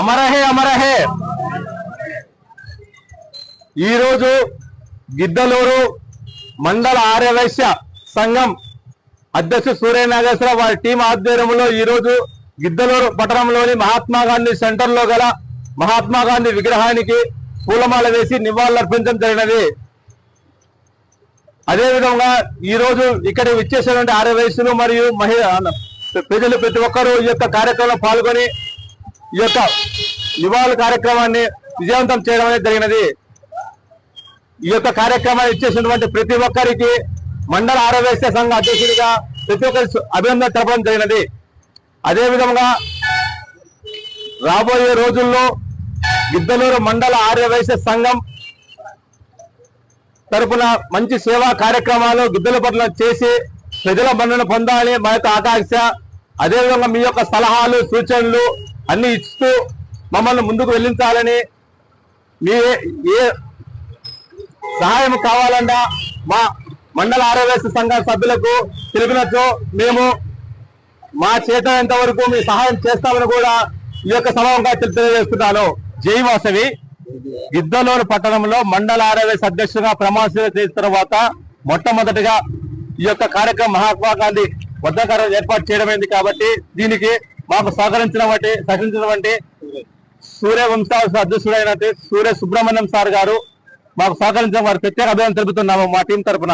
అమరహే అమరహే. ఈరోజు గిద్దలూరు మండల ఆర్యవైశ్య సంఘం అధ్యక్షుడు సూర్య నాగేశ్వరరావు వారి టీం ఆధ్వర్యంలో ఈ రోజు గిద్దలూరు పట్టణంలోని మహాత్మా గాంధీ సెంటర్లో గల మహాత్మా గాంధీ విగ్రహానికి పూలమాల వేసి నివాళులర్పించడం జరిగినది. అదేవిధంగా ఈ రోజు ఇక్కడ విచ్చేసినటువంటి మరియు మహిళ ప్రజలు ప్రతి ఒక్కరూ ఈ యొక్క కార్యక్రమంలో పాల్గొని ఈ యొక్క నివాళుల కార్యక్రమాన్ని విజయవంతం చేయడం అనేది జరిగినది. ఈ యొక్క కార్యక్రమాన్ని ఇచ్చేసినటువంటి ప్రతి ఒక్కరికి మండల ఆరోగ్య సంఘ అధ్యక్షుడిగా ప్రతి ఒక్కరి అభినందన తెలపడం జరిగినది. అదేవిధంగా రాబోయే రోజుల్లో గిద్దలూరు మండల ఆర్యవైశ్య సంఘం తరపున మంచి సేవా కార్యక్రమాలు గిద్దల పట్ల చేసి ప్రజల మన్నను పొందాలని మా యొక్క ఆకాంక్ష. అదేవిధంగా మీ యొక్క సలహాలు సూచనలు అన్ని ఇస్తూ మమ్మల్ని ముందుకు వెళ్ళించాలని మీ ఏ సహాయం కావాలన్నా మా మండల ఆరోగ్య సంఘ సభ్యులకు తెలిపినట్లు మేము మా చేత ఎంతవరకు మీ సహాయం చేస్తామని కూడా ఈ యొక్క సభంగా తెలియజేస్తున్నాను. జై వాసవి. గిద్దలూరు పట్టణంలో మండల ఆరోగ్య అధ్యక్షుగా ప్రమాణ చేసిన తర్వాత మొట్టమొదటిగా ఈ యొక్క కార్యక్రమం మహాత్మా గాంధీ వద్ద ఏర్పాటు చేయడమైంది కాబట్టి దీనికి మాకు సహకరించడం అంటే సహకరించడం వంటి సూర్య వంశావళి అధ్యక్షుడైన సూర్య సుబ్రహ్మణ్యం సార్ గారు మాకు సహకరించడం వారి ప్రత్యేక అభినందన తెలుపుతున్నాము మా టీం తరపున.